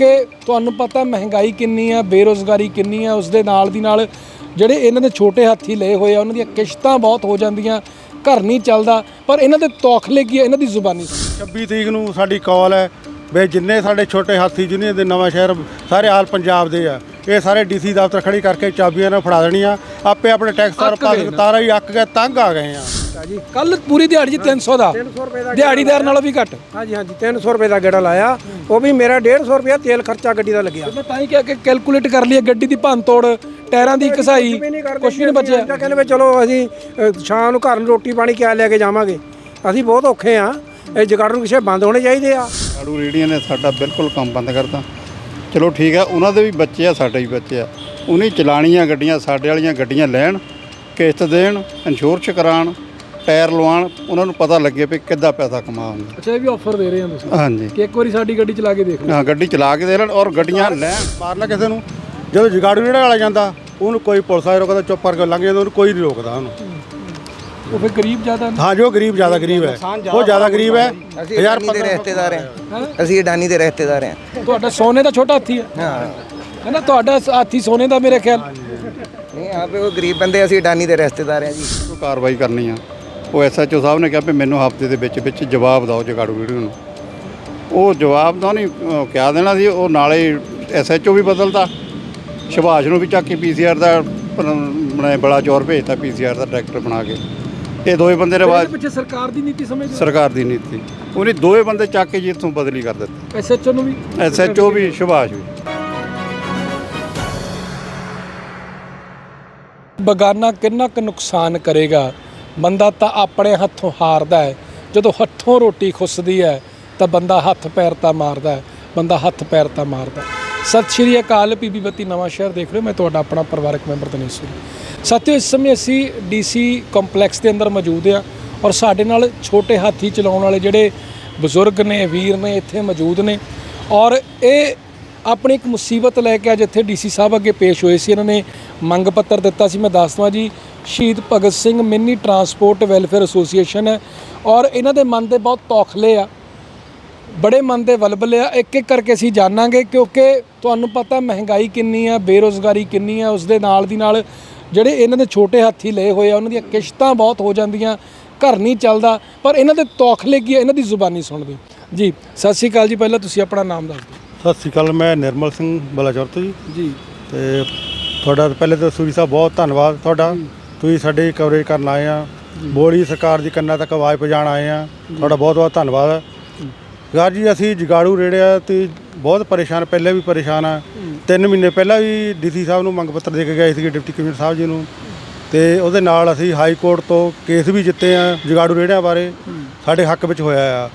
ਕਿਉਂਕਿ ਤੁਹਾਨੂੰ ਪਤਾ ਮਹਿੰਗਾਈ ਕਿੰਨੀ ਆ ਬੇਰੋਜ਼ਗਾਰੀ ਕਿੰਨੀ ਆ ਉਸ ਦੇ ਨਾਲ ਦੀ ਨਾਲ ਜਿਹੜੇ ਇਹਨਾਂ ਦੇ ਛੋਟੇ ਹਾਥੀ ਲਏ ਹੋਏ ਆ ਉਹਨਾਂ ਦੀਆਂ ਕਿਸ਼ਤਾਂ ਬਹੁਤ ਹੋ ਜਾਂਦੀਆਂ ਘਰ ਨਹੀਂ ਚੱਲਦਾ ਪਰ ਇਹਨਾਂ ਦੇ ਤੌਖਲੇ ਕੀ ਆ ਇਹਨਾਂ ਦੀ ਜ਼ੁਬਾਨੀ 26 ਤਰੀਕ ਨੂੰ ਸਾਡੀ ਕਾਲ ਹੈ ਵੀ ਜਿੰਨੇ ਸਾਡੇ ਛੋਟੇ ਹਾਥੀ ਯੂਨੀਅਨ ਦੇ ਨਵਾਂ ਸ਼ਹਿਰ ਸਾਰੇ ਆਲ ਪੰਜਾਬ ਦੇ ਆ ਇਹ ਸਾਰੇ ਡੀਸੀ ਦਫ਼ਤਰ ਖੜੀ ਕਰਕੇ ਚਾਬੀਆਂ ਨਾਲ ਫੜਾ ਦੇਣੀਆਂ ਆਪੇ ਆਪਣੇ ਟੈਕਸ ਤਾਰ ਨਾ। ਤਾਰਾ ਹੀ ਅੱਕ ਗਏ ਤੰਗ ਆ ਗਏ ਆ ਕੱਲ ਪੂਰੀ ਦਿਹਾੜੀ ਜੀ 300 ਦਾ। 300 ਰੁਪਏ ਦਾ ਦਿਹਾੜੀਦਾਰ ਨਾਲੋਂ ਵੀ ਘੱਟ। ਹਾਂਜੀ ਹਾਂਜੀ 300 ਰੁਪਏ ਦਾ ਗੇੜਾ ਲਾਇਆ। ਉਹ ਵੀ ਮੇਰਾ 150 ਰੁਪਏ ਤੇਲ ਖਰਚਾ ਗੱਡੀ ਦਾ ਲੱਗਿਆ। ਮੈਂ ਤਾਂ ਹੀ ਕਿਹਾ ਕਿ ਕੈਲਕੂਲੇਟ ਕਰ ਲਈਏ ਗੱਡੀ ਦੀ ਭੰਨ ਤੋੜ ਟਾਇਰਾਂ ਦੀ ਘਸਾਈ ਕੁਝ ਵੀ ਨਹੀਂ ਬਚਿਆ। ਤਾਂ ਕਹਿੰਦੇ ਵੀ ਚਲੋ ਅਸੀਂ ਸ਼ਾਮ ਨੂੰ ਘਰ ਨੂੰ ਰੋਟੀ ਪਾਣੀ ਕਿਆ ਲੈ ਕੇ ਜਾਵਾਂਗੇ। ਅਸੀਂ ਬਹੁਤ ਔਖੇ ਆ। ਇਹ ਜਗਾੜ ਨੂੰ ਕਿਸੇ ਬੰਦ ਹੋਣੇ ਚਾਹੀਦੇ ਆ। ਆੜੂ ਰੇੜੀਆਂ ਨੇ ਸਾਡਾ ਬਿਲਕੁਲ ਕੰਮ ਬੰਦ ਕਰਤਾ। ਚਲੋ ਠੀਕ ਹੈ ਉਹਨਾਂ ਦੇ ਵੀ ਬੱਚੇ ਆ ਸਾਡੇ ਵੀ ਬੱਚੇ ਆ। ਉਹਨੇ ਚਲਾਣੀਆਂ ਗੱਡੀਆਂ ਸਾਡੇ ਵਾਲੀਆਂ ਗੱਡੀਆਂ ਲੈਣ ਕਿਸ਼ਤ ਦੇਣ ਇੰਸ਼ੋਰੈਂਸ ਕਰਾਉਣ। ਟਾਇਰ ਲਵਾਉਣ ਉਹਨਾਂ ਨੂੰ ਪਤਾ ਲੱਗੇ ਵੀ ਕਿੱਦਾਂ ਪੈਸਾ ਕਮਾਉਂਦੇ। ਅੱਛਾ ਇਹ ਵੀ ਆਫਰ ਦੇ ਰਹੇ ਹਾਂ ਤੁਸੀਂ? ਹਾਂਜੀ। ਕਿ ਇੱਕ ਵਾਰੀ ਸਾਡੀ ਗੱਡੀ ਚਲਾ ਕੇ ਦੇਖ ਲਓ। ਹਾਂ ਗੱਡੀ ਚਲਾ ਕੇ ਦੇ ਲੈਣ ਔਰ ਗੱਡੀਆਂ ਲੈਣ ਮਾਰਨਾ ਕਿਸੇ ਨੂੰ। ਜਦੋਂ ਜਗਾੜੂ ਜਿਹੜਾ ਵਾਲਾ ਜਾਂਦਾ ਉਹਨੂੰ ਕੋਈ ਪੁਲਿਸ ਵਾਲਾ ਰੋਕਦਾ ਚੁੱਪ ਕਰਕੇ ਲੰਘ ਜਾਂਦਾ ਉਹਨੂੰ ਕੋਈ ਨਹੀਂ ਰੋਕਦਾ ਉਹਨੂੰ। ਉਹ ਫਿਰ ਗਰੀਬ ਜ਼ਿਆਦਾ। ਹਾਂ ਜੋ ਗਰੀਬ ਜ਼ਿਆਦਾ ਗਰੀਬ ਹੈ। ਉਹ ਜ਼ਿਆਦਾ ਗਰੀਬ ਹੈ। ਅਸੀਂ ਅਡਾਨੀ ਦੇ ਰਿਸ਼ਤੇਦਾਰ ਹਾਂ। ਅਸੀਂ ਅਡਾਨੀ ਦੇ ਰਿਸ਼ਤੇਦਾਰ ਹਾਂ। ਤੁਹਾਡਾ ਸੋਨੇ ਦਾ ਛੋਟਾ ਹਾਥੀ ਹੈ। ਹਾਂ। ਹੈ ਨਾ ਤੁਹਾਡਾ ਹਾਥੀ ਸੋਨੇ ਦਾ ਮੇਰੇ ਖਿਆਲ। ਨਹੀਂ ਆਪੇ ਉਹ ਗਰੀਬ ਬੰਦੇ ਅਸੀਂ ਅਡਾਨੀ ਦੇ ਰਿਸ਼ਤੇਦਾਰ ਹਾਂ ਜੀ। ਕੋਈ ਕਾਰਵਾਈ ਕਰਨੀ ਆ। ਉਹ ਐਸਐਚਓ ਸਾਹਿਬ ਨੇ ਕਿਹਾ ਵੀ ਮੈਨੂੰ ਹਫ਼ਤੇ ਦੇ ਵਿੱਚ ਵਿੱਚ ਜਵਾਬ ਦਿਓ ਜਗਾੜੂ ਵੀਡੀਓ ਨੂੰ। ਉਹ ਜਵਾਬ ਤਾਂ ਨਹੀਂ ਅਹ, ਕਿਆ ਦੇਣਾ ਸੀ ਉਹ ਨਾਲੇ ਐਸਐਚਓ ਵੀ ਬਦਲਦਾ ਸੁਭਾਸ਼ ਨੂੰ ਵੀ ਚੱਕ ਕੇ ਪੀਸੀਆਰ ਦਾ ਬਣਾ ਬੜਾ ਚੋਰ ਭੇਜਤਾ ਪੀਸੀਆਰ ਦਾ ਡਾਇਰੈਕਟਰ ਬਣਾ ਕੇ। ਇਹ ਦੋਵੇਂ ਬੰਦੇ ਨੇ ਇਹਦੇ ਆਵਾਜ਼ ਪਿੱਛੇ ਸਰਕਾਰ ਦੀ ਨੀਤੀ ਸਮਝਦੇ ਸਰਕਾਰ ਦੀ ਨੀਤੀ। ਉਹਨੇ ਦੋਵੇਂ ਬੰਦੇ ਚੱਕ ਕੇ ਜੀ ਇੱਥੋਂ ਬਦਲੀ ਕਰ ਦਿੱਤੀ। ਐਸਐਚਓ ਨੂੰ ਵੀ? ਐਸਐਚਓ ਵੀ ਸੁਭਾਸ਼ ਵੀ। ਬਗਾਨਾ ਕਿੰਨਾ ਕੁ ਨੁਕਸਾਨ ਕਰੇਗਾ? ਬੰਦਾ ਤਾਂ ਆਪਣੇ ਹੱਥੋਂ ਹਾਰਦਾ ਹੈ। ਜਦੋਂ ਹੱਥੋਂ ਰੋਟੀ ਖੁੱਸਦੀ ਹੈ, ਤਾਂ ਬੰਦਾ ਹੱਥ ਪੈਰ ਤਾਂ ਮਾਰਦਾ ਹੈ। ਬੰਦਾ ਹੱਥ ਪੈਰ ਤਾਂ ਮਾਰਦਾ ਸਤਿ ਸ਼੍ਰੀ ਅਕਾਲ ਪੀਬੀ ਬੱਤੀ, ਨਵਾਂ ਸ਼ਹਿਰ ਦੇਖ ਰਹੇ ਹੋ। ਮੈਂ ਤੁਹਾਡਾ ਆਪਣਾ ਪਰਿਵਾਰਕ ਮੈਂਬਰ ਦਨੇਸ਼ ਸੂਰੀ। ਸਾਥੀਓ, ਇਸ ਸਮੇਂ ਅਸੀਂ ਡੀਸੀ ਕੰਪਲੈਕਸ ਦੇ ਅੰਦਰ ਮੌਜੂਦ ਹਾਂ ਔਰ ਸਾਡੇ ਨਾਲ ਛੋਟੇ ਹਾਥੀ ਚਲਾਉਣ ਵਾਲੇ ਜਿਹੜੇ ਬਜ਼ੁਰਗ ਨੇ, ਵੀਰ ਨੇ, ਇੱਥੇ ਮੌਜੂਦ ਨੇ ਔਰ ਇਹ ਆਪਣੀ ਇੱਕ ਮੁਸੀਬਤ ਲੈ ਕੇ ਅੱਜ ਇੱਥੇ ਡੀਸੀ ਸਾਹਿਬ ਅੱਗੇ ਪੇਸ਼ ਹੋਏ ਸੀ। ਇਹਨਾਂ ਨੇ ਮੰਗ ਪੱਤਰ ਦਿੱਤਾ ਸੀ। ਮੈਂ ਦੱਸ ਦਵਾਂ ਜੀ Shaheed Bhagat Singh mini transport welfare association ਹੈ ਔਰ ਇਹਨਾਂ ਦੇ ਮਨ ਦੇ ਬਹੁਤ ਤੌਖਲੇ ਆ। ਬੜੇ ਮਨ ਦੇ ਵਲਵਲੇ ਆ। ਇੱਕ ਇੱਕ ਕਰਕੇ ਅਸੀਂ ਜਾਣਾਂਗੇ ਕਿਉਂਕਿ ਤੁਹਾਨੂੰ ਪਤਾ ਮਹਿੰਗਾਈ ਕਿੰਨੀ ਆ ਬੇਰੋਜ਼ਗਾਰੀ ਕਿੰਨੀ ਆ ਉਸ ਦੇ ਨਾਲ ਦੀ ਨਾਲ ਜਿਹੜੇ ਇਹਨਾਂ ਦੇ ਛੋਟੇ ਹਾਥੀ ਲਏ ਹੋਏ ਆ ਉਹਨਾਂ ਦੀਆਂ ਕਿਸ਼ਤਾਂ ਬਹੁਤ ਹੋ ਜਾਂਦੀਆਂ ਘਰ ਨਹੀਂ ਚੱਲਦਾ। ਪਰ ਇਹਨਾਂ ਦੇ ਤੌਖਲੇ ਕੀ ਆ? ਇਹਨਾਂ ਦੀ ਜ਼ੁਬਾਨੀ ਸੁਣਦੇ। ਜੀ ਸਤਿ ਸ਼੍ਰੀ ਅਕਾਲ ਜੀ। ਪਹਿਲਾਂ ਤੁਸੀਂ ਆਪਣਾ ਨਾਮ ਦੱਸ ਦਿਓ। ਸਤਿ ਸ਼੍ਰੀ ਅਕਾਲ ਮੈਂ ਨਿਰਮਲ ਸਿੰਘ ਬਲਾਚੌਰ ਤੋਂ ਜੀ। ਜੀ। ਤੇ ਤੁਹਾਡਾ ਪਹਿਲੇ ਤਾਂ ਸੂਰੀ ਸਾਹਿਬ ਬਹੁਤ ਧੰਨਵਾਦ ਤੁਹਾਡਾ। ਤੁਸੀਂ ਸਾਡੇ ਕਵਰੇਜ ਕਰਨ ਆਏ ਆ। ਬੋੜੀ ਸਰਕਾਰ ਦੀ ਕੰਨਾਂ ਤੱਕ ਆਵਾਜ਼ ਪਹੁੰਚਾਉਣ ਆਏ ਆ। ਤੁਹਾਡਾ ਬਹੁਤ ਬਹੁਤ ਧੰਨਵਾਦ। ਯਾਰ ਜੀ ਅਸੀਂ ਜਗਾੜੂ ਰੇੜਿਆ ਤੇ ਬਹੁਤ ਪਰੇਸ਼ਾਨ ਪਹਿਲੇ ਵੀ ਪਰੇਸ਼ਾਨ ਆ। ਤਿੰਨ ਮਹੀਨੇ ਪਹਿਲਾਂ ਵੀ ਡੀਸੀ ਸਾਹਿਬ ਨੂੰ ਮੰਗ ਪੱਤਰ ਦੇ ਕੇ ਗਏ ਸੀਗੇ ਡਿਪਟੀ ਕਮਿਸ਼ਨਰ ਸਾਹਿਬ ਜੀ ਨੂੰ। ਤੇ ਉਹਦੇ ਨਾਲ ਅਸੀਂ ਹਾਈ ਕੋਰਟ ਤੋਂ ਕੇਸ ਵੀ ਜਿੱਤੇ ਆ ਜਗਾੜੂ ਰੇੜਿਆਂ ਬਾਰੇ। ਸਾਡੇ ਹੱਕ ਵਿੱਚ ਹੋਇਆ ਆ।